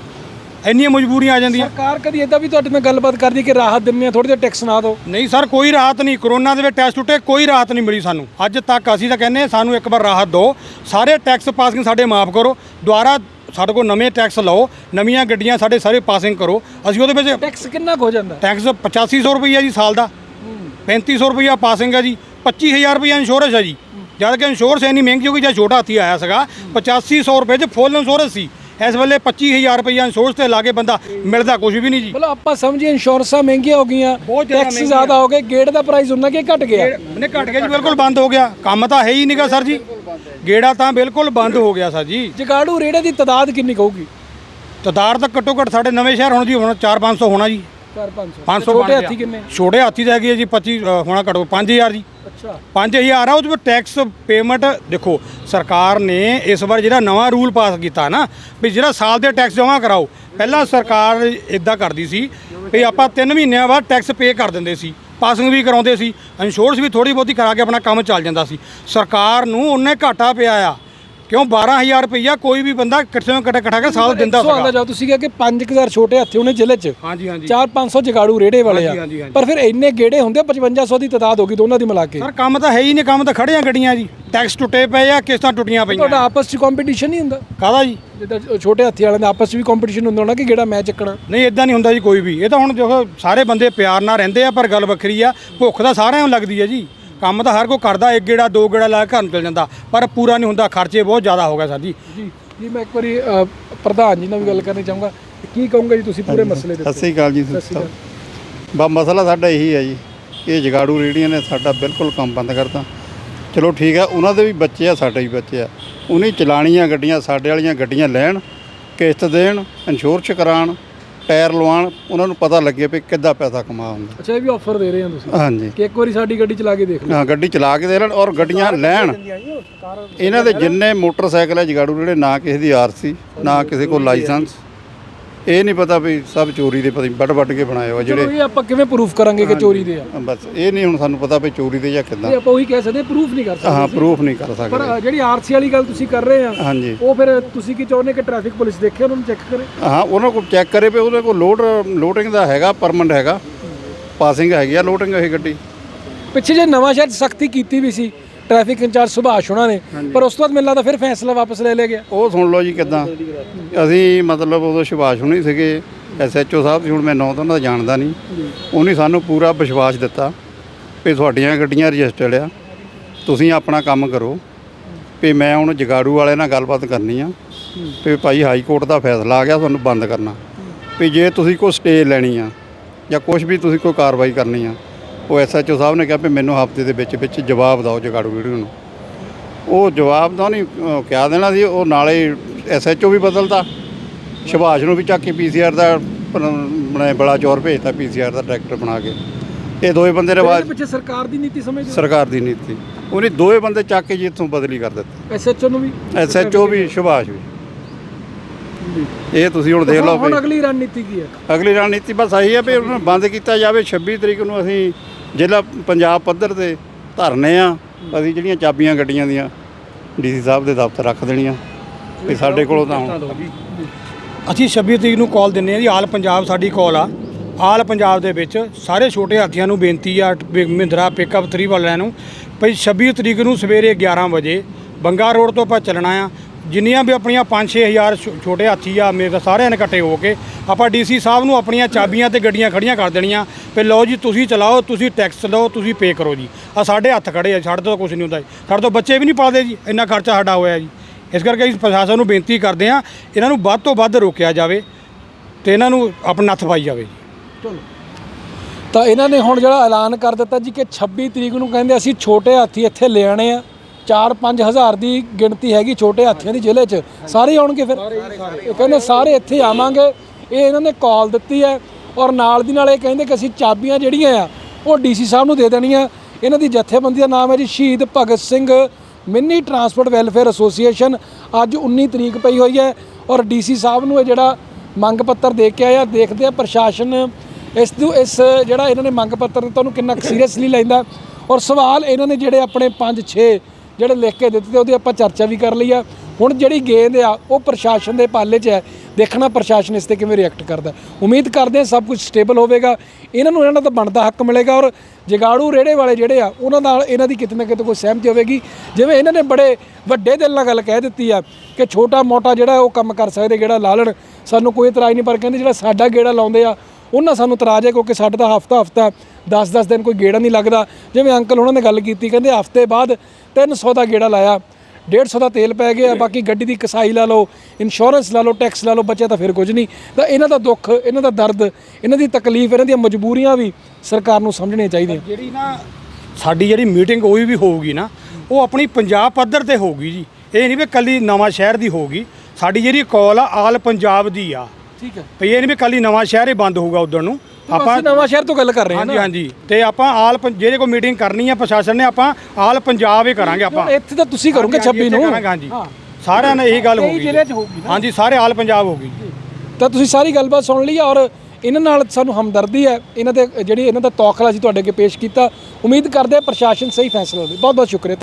ਇੰਨੀਆਂ ਮਜਬੂਰੀਆਂ ਆ ਜਾਂਦੀਆਂ। ਸਰਕਾਰ ਕਦੀ ਇਦਾਂ ਵੀ ਤੁਹਾਡੇ ਨਾਲ ਗੱਲਬਾਤ ਕਰਦੀ ਕਿ ਰਾਹਤ ਦਿੰਦੇ ਆ ਥੋੜੇ ਜਿਹਾ ਟੈਕਸ ਨਾ ਦਿਓ? ਨਹੀਂ ਸਰ ਕੋਈ ਰਾਹਤ ਨਹੀਂ। ਕਰੋਨਾ ਦੇ ਵਿੱਚ ਟੈਸਟ ਟੁੱਟੇ ਕੋਈ ਰਾਹਤ ਨਹੀਂ ਮਿਲੀ ਸਾਨੂੰ। ਅੱਜ ਤੱਕ ਅਸੀਂ ਤਾਂ ਕਹਿੰਦੇ ਸਾਨੂੰ ਇੱਕ ਵਾਰ ਰਾਹਤ ਦਿਓ। ਸਾਰੇ ਟੈਕਸ ਪਾਸਿੰਗ ਸਾਡੇ ਮਾਫ ਕਰੋ। ਦੁਬਾਰਾ ਸਾਡੇ ਕੋਲ ਨਵੇਂ ਟੈਕਸ ਲਓ ਨਵੀਆਂ ਗੱਡੀਆਂ ਸਾਡੇ ਸਾਰੇ ਪਾਸਿੰਗ ਕਰੋ। ਅਸੀਂ ਉਹਦੇ ਵਿੱਚ ਟੈਕਸ ਕਿੰਨਾ ਕੁ ਹੋ ਜਾਂਦਾ? ਟੈਕਸ 8500 ਰੁਪਈਆ ਜੀ ਸਾਲ ਦਾ। 3500 ਰੁਪਈਆ ਪਾਸਿੰਗ ਹੈ ਜੀ। 25000 ਰੁਪਈਆ ਇੰਸ਼ੋਰੈਂਸ ਹੈ ਜੀ। ਜਦ ਕਿ ਇੰਸ਼ੋਰੈਂਸ ਇੰਨੀ ਮਹਿੰਗੀ ਹੋ ਗਈ ਜਦ ਛੋਟਾ ਹਾਥੀ ਆਇਆ ਸੀਗਾ 8500 ਰੁਪਏ 'ਚ ਫੁੱਲ ਇੰਸ਼ੋਰੈਂਸ ਸੀ। ਇਸ ਵੇਲੇ 25000 ਰੁਪਈਆ ਇੰਸ਼ੋਰੈਂਸ ਤੇ ਲਾ ਕੇ ਬੰਦਾ ਮਿਲਦਾ ਕੁਝ ਵੀ ਨਹੀਂ ਜੀ। ਮਤਲਬ ਆਪਾਂ ਸਮਝੀਏ ਇੰਸ਼ੋਰੈਂਸਾਂ ਮਹਿੰਗੀਆਂ ਹੋ ਗਈਆਂ ਟੈਕਸ। ਜ਼ਿਆਦਾ ਹੋ ਗਏ ਗੇਟ ਦਾ ਪ੍ਰਾਈਸ ਉਹਨਾਂ ਕਿ ਘਟ ਗਿਆ। ਨੇ ਘਟ ਗਿਆ ਜੀ ਬਿਲਕੁਲ ਬੰਦ ਹੋ ਗਿਆ। ਕੰਮ ਤਾਂ ਹੈ ਹੀ ਨਹੀਂਗਾ ਸਰ ਜੀ। ਗੇੜਾ ਤਾਂ ਬਿਲਕੁਲ ਬੰਦ ਹੋ ਗਿਆ ਸਰ ਜੀ। ਜਗਾੜੂ ਰੇੜੇ ਦੀ ਤਾਦਾਦ ਕਿੰਨੀ ਕਹੂਗੀ ਤਦਾਰ ਤਾਂ ਘੱਟੋ ਘੱਟ ਸਾਡੇ ਨਵੇਂ ਸ਼ਹਿਰ ਹੁਣ ਜੀ ਹੁਣ 4-500 ਹੋਣਾ ਜੀ। 4-500 500 ਛੋਟੇ ਹਾਥੀ ਕਿੰਨੇ? ਛੋਟੇ ਹਾਥੀ ਦਾ ਹੈਗੀ ਜੀ 25 ਅ, ਹੋਣਾ ਘੱਟੋ 5000 ਜੀ। ਅੱਛਾ। 5000 ਆ, ਉਹਦੇ ਵਿੱਚ ਟੈਕਸ ਪੇਮੈਂਟ ਦੇਖੋ, ਸਰਕਾਰ ਨੇ ਇਸ ਵਾਰ ਜਿਹੜਾ ਨਵਾਂ ਰੂਲ ਪਾਸ ਕੀਤਾ ਨਾ, ਵੀ ਜਿਹੜਾ ਸਾਲ ਦੇ ਟੈਕਸ ਜਮ੍ਹਾਂ ਕਰਾਓ, ਪਹਿਲਾਂ ਸਰਕਾਰ ਇਦਾਂ ਕਰਦੀ ਸੀ ਵੀ ਆਪਾਂ 3 ਮਹੀਨਿਆਂ ਬਾਅਦ ਟੈਕਸ ਪੇ ਕਰ ਦਿੰਦੇ ਸੀ ਪਾਸਿੰਗ ਵੀ ਕਰਾਉਂਦੇ ਸੀ ਇੰਸ਼ੋਰੈਂਸ ਵੀ ਥੋੜੀ ਬਹੁਤੀ ਕਰਾ ਕੇ ਆਪਣਾ ਕੰਮ ਚੱਲ ਜਾਂਦਾ ਸੀ। ਸਰਕਾਰ ਨੂੰ ਉਹਨੇ ਘਾਟਾ ਪਿਆ ਆ ਕਿਉਂ 12000 ਰੁਪਈਆ ਕੋਈ ਵੀ ਬੰਦਾ ਕਿੱਥੇ ਇਕੱਠਾ ਇਕੱਠਾ ਕੇ ਸਾਲ ਦਿੰਦਾ ਸਵਾਲ ਦਾ ਸੀਗਾ ਜਾਓ ਤੁਸੀਂ ਕਿਹਾ ਕਿ 5000 ਛੋਟੇ ਹਾਥੀ ਉਹਨੇ ਜ਼ਿਲ੍ਹੇ 'ਚ। ਹਾਂਜੀ ਹਾਂਜੀ। 4-500 ਜਗਾੜੂ ਰੇੜੇ ਵਾਲੇ ਆ। ਪਰ ਫਿਰ ਇੰਨੇ ਗੇੜੇ ਹੁੰਦੇ 5500 ਦੀ ਤਾਦਾਦ ਹੋ ਗਈ ਦੋਨਾਂ ਦੀ ਮਿਲਾ ਕੇ। ਸਰ ਕੰਮ ਤਾਂ ਹੈ ਹੀ ਨਹੀਂ ਕੰਮ ਤਾਂ ਖੜੀਆਂ ਗੱਡੀਆਂ ਜੀ। ਟੈਕਸ ਟੁੱਟੇ ਪਏ ਆ ਕਿਸ਼ਤਾਂ ਟੁੱਟੀਆਂ ਪਈਆਂ। ਤੁਹਾਡਾ ਆਪਸ 'ਚ ਕੰਪੀਟੀਸ਼ਨ ਨਹੀਂ ਹੁੰਦਾ? ਕਾਹਦਾ ਜੀ? ਜਿੱਦਾਂ ਛੋਟੇ ਹਾਥੀ ਵਾਲਿਆਂ ਦਾ ਆਪਸ 'ਚ ਵੀ ਕੰਪੀਟੀਸ਼ਨ ਹੁੰਦਾ ਹੋਣਾ ਕਿ ਗੇੜਾ ਮੈਂ ਚੱਕਣਾ? ਨਹੀਂ ਇਦਾਂ ਨਹੀਂ ਹੁੰਦਾ ਜੀ ਕੋਈ ਵੀ। ਇਹ ਤਾਂ ਹੁਣ ਦੇਖੋ ਸਾਰੇ ਬੰਦੇ ਪਿਆਰ ਨਾਲ ਰਹਿੰਦੇ ਆ ਪਰ ਗੱਲ ਵੱਖਰੀ ਆ। ਭੁੱਖ ਤਾਂ ਸਾਰਿਆਂ ਨੂੰ ਲੱਗਦੀ ਹੈ ਜੀ। ਕੰਮ ਤਾਂ ਹਰ ਕੋਈ ਕਰਦਾ ਇੱਕ ਗੇੜਾ ਦੋ ਗੇੜਾ ਲਾ ਕੇ ਘਰ ਨੂੰ ਚਲ ਜਾਂਦਾ ਪਰ ਪੂਰਾ ਨਹੀਂ ਹੁੰਦਾ ਖਰਚੇ ਬਹੁਤ ਜ਼ਿਆਦਾ ਹੋ ਗਏ ਸਰ ਜੀ। ਜੀ ਜੀ ਮੈਂ ਇੱਕ ਵਾਰੀ ਅ, ਪ੍ਰਧਾਨ ਜੀ ਨਾਲ ਵੀ ਗੱਲ ਕਰਨੀ ਚਾਹੂੰਗਾ ਕੀ ਕਹੂੰਗਾ ਜੀ ਤੁਸੀਂ ਪੂਰੇ ਮਸਲੇ ਦੇ ਸਤਿ ਉੱਤੇ ਸ੍ਰੀ ਅਕਾਲ ਜੀ ਸਤਿ ਸ਼੍ਰੀ ਬਾ ਮਸਲਾ ਸਾਡਾ ਇਹੀ ਹੈ ਜੀ ਇਹ ਜਗਾੜੂ ਰੇੜੀਆਂ ਨੇ ਸਾਡਾ ਬਿਲਕੁਲ ਕੰਮ ਬੰਦ ਕਰਤਾ। ਚਲੋ ਠੀਕ ਹੈ ਉਹਨਾਂ ਦੇ ਵੀ ਬੱਚੇ ਆ ਸਾਡੇ ਵੀ ਬੱਚੇ ਆ। ਉਹਨੇ ਚਲਾਣੀਆਂ ਗੱਡੀਆਂ ਸਾਡੇ ਵਾਲੀਆਂ ਗੱਡੀਆਂ ਲੈਣ ਕਿਸ਼ਤ ਦੇਣ ਇੰਸ਼ੋਰੈਂਸ ਕਰਾਉਣ ਟਾਇਰ ਲਵਾਉਣ ਉਹਨਾਂ ਨੂੰ ਪਤਾ ਲੱਗੇ ਵੀ ਕਿੱਦਾਂ ਪੈਸਾ ਕਮਾ ਹੁੰਦਾ। ਅੱਛਾ ਇਹ ਵੀ ਆਫਰ ਦੇ ਰਹੇ ਆ ਤੁਸੀਂ? ਹਾਂਜੀ। ਕਿ ਇੱਕ ਵਾਰੀ ਸਾਡੀ ਗੱਡੀ ਚਲਾ ਕੇ ਦੇਖ ਲਓ। ਹਾਂ ਗੱਡੀ ਚਲਾ ਕੇ ਦੇ ਲੈਣ ਔਰ ਗੱਡੀਆਂ ਲੈਣ। ਇਹਨਾਂ ਦੇ ਜਿੰਨੇ ਮੋਟਰਸਾਈਕਲ ਹੈ ਜਗਾੜੂ ਜਿਹੜੇ ਨਾ ਕਿਸੇ ਦੀ ਆਰਸੀ ਨਾ ਕਿਸੇ ਕੋਲ ਲਾਇਸੈਂਸ ਇਹ ਨਹੀਂ ਪਤਾ ਵੀ ਸਭ ਚੋਰੀ ਦੇ ਪਤਾ ਵੱਡ ਵੱਡ ਕੇ ਬਣਾਏ ਹੋਏ ਚਲੋ ਜਿਹੜੇ। ਇਹ ਆਪਾਂ ਕਿਵੇਂ ਪ੍ਰੂਫ ਕਰਾਂਗੇ ਕਿ ਚੋਰੀ ਦੇ ਆ? ਬਸ ਇਹ ਨਹੀਂ ਹੁਣ ਸਾਨੂੰ ਪਤਾ ਵੀ ਚੋਰੀ ਦੇ ਜਾਂ ਕਿੱਦਾਂ। ਇਹ ਆਪਾਂ ਉਹੀ ਕਹਿ ਸਕਦੇ ਪ੍ਰੂਫ ਨਹੀਂ ਕਰ ਸਕਦੇ ਹਾਂ ਪ੍ਰੂਫ ਨਹੀਂ ਕਰ ਪਰ ਸਕਦੇ ਅ, ਜਿਹੜੀ ਆਰਸੀ ਵਾਲੀ ਗੱਲ ਤੁਸੀਂ ਕਰ ਰਹੇ ਆ ਹਾਂਜੀ। ਉਹ ਫਿਰ ਤੁਸੀਂ ਕੀ ਚਾਹੁੰਦੇ ਕਿ ਟ੍ਰੈਫਿਕ ਪੁਲਿਸ ਦੇਖੇ ਉਹਨਾਂ ਨੂੰ ਚੈੱਕ ਕਰੇ? ਹਾਂ ਉਹਨਾਂ ਕੋਲ ਚੈੱਕ ਕਰੇ ਵੀ ਉਹਦੇ ਕੋਲ ਲੋਡ ਲੋਡਿੰਗ ਦਾ ਹੈਗਾ ਪਰਮਨੈਂਟ ਹੈਗਾ। ਪਾਸਿੰਗ ਹੈਗੀ ਆ ਲੋਡਿੰਗ ਇਹ ਗੱਡੀ। ਪਿੱਛੇ ਜੇ ਨਵਾਂ ਸ਼ਹਿਰ ਸਖਤੀ ਕੀਤੀ ਵੀ ਸੀ ਟ੍ਰੈਫਿਕ ਇੰਚਾਰਜ ਸੁਭਾਸ਼ ਹੋਣਾ ਨੇ ਪਰ ਉਸ ਤੋਂ ਬਾਅਦ ਮੈਨੂੰ ਲੱਗਦਾ ਫਿਰ ਫੈਸਲਾ ਵਾਪਸ ਲੈ ਲਿਆ ਗਿਆ। ਉਹ ਸੁਣ ਲਓ ਜੀ ਕਿੱਦਾਂ। ਅਸੀਂ ਮਤਲਬ ਉਦੋਂ ਸ਼ਿਵਾਸ਼ ਹੁਣੀ ਸੀਗੇ ਐਸਐਚਓ ਸਾਹਿਬ ਸੀ ਹੁਣ ਮੈਂ ਨਾਂ ਤਾਂ ਉਹਨਾਂ ਦਾ ਜਾਣਦਾ ਨਹੀਂ। ਉਹਨੇ ਸਾਨੂੰ ਪੂਰਾ ਵਿਸ਼ਵਾਸ ਦਿੱਤਾ ਵੀ ਤੁਹਾਡੀਆਂ ਗੱਡੀਆਂ ਰਜਿਸਟਰਡ ਆ ਤੁਸੀਂ ਆਪਣਾ ਕੰਮ ਕਰੋ ਵੀ ਮੈਂ ਹੁਣ ਜਗਾੜੂ ਵਾਲਿਆਂ ਨਾਲ ਗੱਲਬਾਤ ਕਰਨੀ ਆ ਵੀ ਭਾਈ ਹਾਈ ਕੋਰਟ ਦਾ ਫੈਸਲਾ ਆ ਗਿਆ ਤੁਹਾਨੂੰ ਬੰਦ ਕਰਨਾ। ਵੀ ਜੇ ਤੁਸੀਂ ਕੋਈ ਸਟੇ ਲੈਣੀ ਆ ਜਾਂ ਕੁਝ ਵੀ ਤੁਸੀਂ ਕੋਈ ਕਾਰਵਾਈ ਕਰਨੀ ਆ ਉਹ ਐਸਐਚਓ ਸਾਹਿਬ ਨੇ ਕਿਹਾ ਵੀ ਮੈਨੂੰ ਹਫ਼ਤੇ ਦੇ ਵਿੱਚ ਵਿੱਚ ਜਵਾਬ ਦਿਓ ਜਗਾੜੂ ਵੀਡੀਓ ਨੂੰ। ਉਹ ਜਵਾਬ ਤਾਂ ਨਹੀਂ ਅਹ, ਕਿਹਾ ਦੇਣਾ ਸੀ ਉਹ ਨਾਲੇ ਐਸਐਚਓ ਵੀ ਬਦਲਦਾ ਸੁਭਾਸ਼ ਨੂੰ ਵੀ ਚੱਕ ਕੇ ਪੀਸੀਆਰ ਦਾ ਬਣਾ ਬੜਾ ਚੌਰ ਭੇਜਤਾ ਪੀਸੀਆਰ ਦਾ ਡਾਇਰੈਕਟਰ ਬਣਾ ਕੇ। ਇਹ ਦੋਵੇਂ ਬੰਦੇ ਨੇ ਇਹਦੇ ਆਵਾਜ਼ ਪਿੱਛੇ ਸਰਕਾਰ ਦੀ ਨੀਤੀ ਸਮਝਦੇ ਸਰਕਾਰ ਦੀ ਨੀਤੀ। ਉਹਨੇ ਦੋਵੇਂ ਬੰਦੇ ਚੱਕ ਕੇ ਜੀ ਇੱਥੋਂ ਬਦਲੀ ਕਰ ਦਿੱਤੀ। ਐਸਐਚਓ ਨੂੰ ਵੀ? ਐਸਐਚਓ ਵੀ ਸੁਭਾਸ਼ ਵੀ। ਇਹ ਤੁਸੀਂ ਹੁਣ ਦੇਖ ਲਓ ਹੁਣ ਵੀ ਅਗਲੀ ਰਣਨੀਤੀ ਕੀ ਹੈ? ਅਗਲੀ ਰਣਨੀਤੀ ਬਸ ਆਹੀ ਹੈ ਵੀ ਉਹਨਾਂ ਨੂੰ ਬੰਦ ਕੀਤਾ ਜਾਵੇ। 26 ਤਰੀਕ ਨੂੰ ਅਸੀਂ ਜ਼ਿਲ੍ਹਾ ਪੰਜਾਬ ਪੱਧਰ ਤੇ ਧਰਨੇ ਆ, ਅਸੀਂ ਜਿਹੜੀਆਂ ਚਾਬੀਆਂ ਗੱਡੀਆਂ ਦੀਆਂ ਡੀਸੀ ਸਾਹਿਬ ਦੇ ਦਫ਼ਤਰ ਰੱਖ ਦੇਣੀਆਂ, ਵੀ ਸਾਡੇ ਕੋਲੋਂ ਤਾਂ ਹੁਣ ਅਸੀਂ 26 ਤਰੀਕ ਨੂੰ ਕਾਲ ਦਿੰਨੇ ਆ ਜੀ, ਆਲ ਪੰਜਾਬ ਸਾਡੀ ਕਾਲ ਆ। ਆਲ ਪੰਜਾਬ ਦੇ ਵਿੱਚ ਸਾਰੇ ਛੋਟੇ ਹਾਥੀਆਂ ਨੂੰ ਬੇਨਤੀ ਆ ਮਹਿੰਦਰਾ ਪਿਕਅਪ 3 ਵਾਲਿਆਂ ਨੂੰ ਭਈ 26 ਤਰੀਕ ਨੂੰ ਸਵੇਰੇ 11 ਵਜੇ ਬੰਗਾ ਰੋਡ ਤੋਂ ਆਪਾਂ ਚੱਲਣਾ ਆ ਜਿੰਨੀਆਂ ਵੀ ਆਪਣੀਆਂ 5-6000 ਛੋਟੇ ਹਾਥੀ ਆ, ਮੇਰੇ ਸਾਰਿਆਂ ਨੇ ਇਕੱਠੇ ਹੋ ਕੇ ਆਪਾਂ ਡੀਸੀ ਸਾਹਿਬ ਨੂੰ ਆਪਣੀਆਂ ਚਾਬੀਆਂ ਤੇ ਗੱਡੀਆਂ ਖੜੀਆਂ ਕਰ ਦੇਣੀਆਂ ਵੀ ਲਓ ਜੀ, ਤੁਸੀਂ ਚਲਾਓ, ਤੁਸੀਂ ਟੈਕਸ ਲਓ, ਤੁਸੀਂ ਪੇ ਕਰੋ ਜੀ। ਆ ਸਾਡੇ ਹੱਥ ਖੜੇ ਆ, ਸਾਡੇ ਤੋਂ ਕੁਝ ਨਹੀਂ ਹੁੰਦਾ ਜੀ। ਸਾਡੇ ਤੋਂ ਬੱਚੇ ਵੀ ਨਹੀਂ ਪਲਦੇ ਜੀ, ਇੰਨਾ ਖਰਚਾ ਸਾਡਾ ਹੋਇਆ ਜੀ। ਇਸ ਕਰਕੇ ਅਸੀਂ ਪ੍ਰਸ਼ਾਸਨ ਨੂੰ ਬੇਨਤੀ ਕਰਦੇ ਹਾਂ, ਇਹਨਾਂ ਨੂੰ ਵੱਧ ਤੋਂ ਵੱਧ ਰੋਕਿਆ ਜਾਵੇ ਤੇ ਇਹਨਾਂ ਨੂੰ ਆਪਣਾ ਨੱਥ ਪਾਈ ਜਾਵੇ ਜੀ। ਚਲੋ। ਤਾਂ ਇਹਨਾਂ ਨੇ ਹੁਣ ਜਿਹੜਾ ਐਲਾਨ ਕਰ ਦਿੱਤਾ ਜੀ ਕਿ 26 ਤਰੀਕ ਨੂੰ ਕਹਿੰਦੇ ਅਸੀਂ ਛੋਟੇ ਹਾਥੀ ਇੱਥੇ ਲੈ ਆ। 4-5 ਹਜ਼ਾਰ ਦੀ ਗਿਣਤੀ ਹੈਗੀ ਛੋਟੇ ਹਾਥੀਆਂ ਦੀ ਜ਼ਿਲ੍ਹੇ 'ਚ। ਸਾਰੇ ਆਉਣਗੇ ਫਿਰ? ਇਹ ਕਹਿੰਦੇ ਸਾਰੇ ਇੱਥੇ ਆਵਾਂਗੇ। ਇਹ ਇਹਨਾਂ ਨੇ ਕਾਲ ਦਿੱਤੀ ਹੈ ਔਰ ਨਾਲ ਦੀ ਨਾਲ ਇਹ ਕਹਿੰਦੇ ਕਿ ਅਸੀਂ ਚਾਬੀਆਂ ਜਿਹੜੀਆਂ ਆ, ਉਹ ਡੀਸੀ ਸਾਹਿਬ ਨੂੰ ਦੇ ਦੇਣੀਆਂ। ਇਹਨਾਂ ਦੀ ਜਥੇਬੰਦੀ ਦਾ ਨਾਮ ਹੈ ਜੀ Shaheed Bhagat Singh mini transport welfare association. ਅੱਜ 19 ਤਰੀਕ ਪਈ ਹੋਈ ਹੈ ਔਰ ਡੀਸੀ ਸਾਹਿਬ ਨੂੰ ਇਹ ਜਿਹੜਾ ਮੰਗ ਪੱਤਰ ਦੇ ਕੇ ਆਇਆ ਦੇਖਦੇ ਆ ਪ੍ਰਸ਼ਾਸਨ ਇਸ ਨੂੰ, ਇਸ ਜਿਹੜਾ ਇਹਨਾਂ ਨੇ ਮੰਗ ਪੱਤਰ ਦਿੱਤਾ, ਉਹਨੂੰ ਕਿੰਨਾ ਸੀਰੀਅਸਲੀ ਲੈਂਦਾ। ਔਰ ਸਵਾਲ ਇਹਨਾਂ ਨੇ ਜਿਹੜੇ ਆਪਣੇ 5-6 ਜਿਹੜੇ ਲਿਖ ਕੇ ਦਿੱਤੇ ਤੇ ਉਹਦੀ ਆਪਾਂ ਚਰਚਾ ਵੀ ਕਰ ਲਈ ਆ। ਹੁਣ ਜਿਹੜੀ ਗੇਂਦ ਆ, ਉਹ ਪ੍ਰਸ਼ਾਸਨ ਦੇ ਪਾਲੇ 'ਚ ਹੈ। ਦੇਖਣਾ ਪ੍ਰਸ਼ਾਸਨ ਇਸ ਤੇ ਕਿਵੇਂ ਰਿਐਕਟ ਕਰਦਾ। ਉਮੀਦ ਕਰਦੇ ਹਾਂ ਸਭ ਕੁਝ ਸਟੇਬਲ ਹੋਵੇਗਾ। ਇਹਨਾਂ ਨੂੰ ਇਹਨਾਂ ਦਾ ਬਣਦਾ ਹੱਕ ਮਿਲੇਗਾ ਔਰ ਜਗਾੜੂ ਰੇੜੇ ਵਾਲੇ ਜਿਹੜੇ ਆ, ਉਹਨਾਂ ਨਾਲ ਇਹਨਾਂ ਦੀ ਕਿਤੇ ਨਾ ਕਿਤੇ ਕੋਈ ਸਹਿਮਤੀ ਹੋਵੇਗੀ। ਜਿਵੇਂ ਇਹਨਾਂ ਨੇ ਬੜੇ ਵੱਡੇ ਦਿਲ ਨਾਲ ਗੱਲ ਕਹਿ ਦਿੱਤੀ ਆ ਕਿ ਛੋਟਾ ਮੋਟਾ ਜਿਹੜਾ ਉਹ ਕੰਮ ਕਰ ਸਕਦੇ ਗੇੜਾ ਲਾ ਲੈਣ ਸਾਨੂੰ ਕੋਈ ਇਤਰਾਜ਼ ਨਹੀਂ, ਪਰ ਕਹਿੰਦੇ ਜਿਹੜਾ ਸਾਡਾ ਗੇੜਾ ਲਾਉਂਦੇ ਆ, ਉਹਨਾਂ ਸਾਨੂੰ ਇਤਰਾਜ਼ ਹੈ ਕਿਉਂਕਿ ਸਾਡਾ ਤਾਂ ਹਫਤਾ ਹਫਤਾ 10-10 ਦਿਨ ਕੋਈ ਗੇੜਾ ਨਹੀਂ ਲੱਗਦਾ। ਜਿਵੇਂ ਅੰਕਲ ਉਹਨਾਂ ਨੇ ਗੱਲ ਕੀਤੀ, ਕਹਿੰਦੇ ਹਫ਼ਤੇ ਬਾਅਦ 300 ਦਾ ਗੇੜਾ ਲਾਇਆ 150 ਦਾ ਤੇਲ ਪੈ ਗਿਆ ਬਾਕੀ ਗੱਡੀ ਦੀ ਕਸਾਈ ਲਾ ਲਓ ਇੰਸ਼ੋਰੈਂਸ ਲਾ ਲਓ ਟੈਕਸ ਲਾ ਲਓ ਬਚਿਆ ਤਾਂ ਫਿਰ ਕੁਝ ਨਹੀਂ। ਤਾਂ ਇਹਨਾਂ ਦਾ ਦੁੱਖ ਇਹਨਾਂ ਦਾ ਦਰਦ ਇਹਨਾਂ ਦੀ ਤਕਲੀਫ ਇਹਨਾਂ ਦੀਆਂ ਮਜਬੂਰੀਆਂ ਵੀ ਸਰਕਾਰ ਨੂੰ ਸਮਝਣੀਆਂ ਚਾਹੀਦੀਆਂ। ਜਿਹੜੀ ਨਾ ਸਾਡੀ ਜਿਹੜੀ ਮੀਟਿੰਗ ਹੋਈ ਵੀ ਹੋਊਗੀ ਨਾ ਉਹ ਆਪਣੀ ਪੰਜਾਬ ਪੱਧਰ ਤੇ ਹੋਊਗੀ ਜੀ। ਇਹ ਨਹੀਂ ਵੀ ਕੱਲੀ ਨਵਾਂ ਸ਼ਹਿਰ ਦੀ ਹੋਊਗੀ। ਸਾਡੀ ਜਿਹੜੀ ਕਾਲ ਆ ਆਲ ਪੰਜਾਬ ਦੀ ਆ। ਠੀਕ ਹੈ। ਭਈ ਇਹ ਨਹੀਂ ਵੀ ਕੱਲੀ ਨਵਾਂ ਸ਼ਹਿਰ ਹੀ ਬੰਦ ਹੋਊਗਾ ਉਦੋਂ ਨੂੰ। ਆਪਾਂ ਨਵਾਂ ਸ਼ਹਿਰ ਤੋਂ ਗੱਲ ਕਰ ਰਹੇ ਹਾਂ ਹਾਂਜੀ ਹਾਂਜੀ। ਤੇ ਆਪਾਂ ਆਲ ਪੰ- ਜਿਹੜੇ ਕੋਈ ਮੀਟਿੰਗ ਕਰਨੀ ਆ ਪ੍ਰਸ਼ਾਸਨ ਨੇ ਆਪਾਂ ਆਲ ਪੰਜਾਬ ਹੀ ਕਰਾਂਗੇ ਆਪਾਂ। ਇੱਥੇ ਤਾਂ ਤੁਸੀਂ ਕਰੋਗੇ ਹਾਂਜੀ, 26 ਨੂੰ। ਕਰਾਂਗੇ, ਹਾਂਜੀ। ਸਾਰਿਆਂ ਨੇ ਇਹੀ ਗੱਲ ਹੋਊਗੀ 'ਚ ਹੋਊਗੀ ਹਾਂਜੀ ਸਾਰੇ ਆਲ ਪੰਜਾਬ ਹੋਊਗੀ ਤਾਂ ਤੁਸੀਂ ਸਾਰੀ ਗੱਲਬਾਤ ਸੁਣ ਲਈ ਔਰ ਇਹਨਾਂ ਨਾਲ ਸਾਨੂੰ ਹਮਦਰਦੀ ਹੈ। ਇਹਨਾਂ ਦੇ ਜਿਹੜੀ ਇਹਨਾਂ ਦਾ ਤੌਖਲਾ ਸੀ ਤੁਹਾਡੇ ਅੱਗੇ ਪੇਸ਼ ਕੀਤਾ। ਉਮੀਦ ਕਰਦੇ ਹਾਂ ਪ੍ਰਸ਼ਾਸਨ ਸਹੀ ਫੈਸਲਾ ਲਵੇ। ਬਹੁਤ ਬਹੁਤ ਸ਼ੁਕਰੀਆ।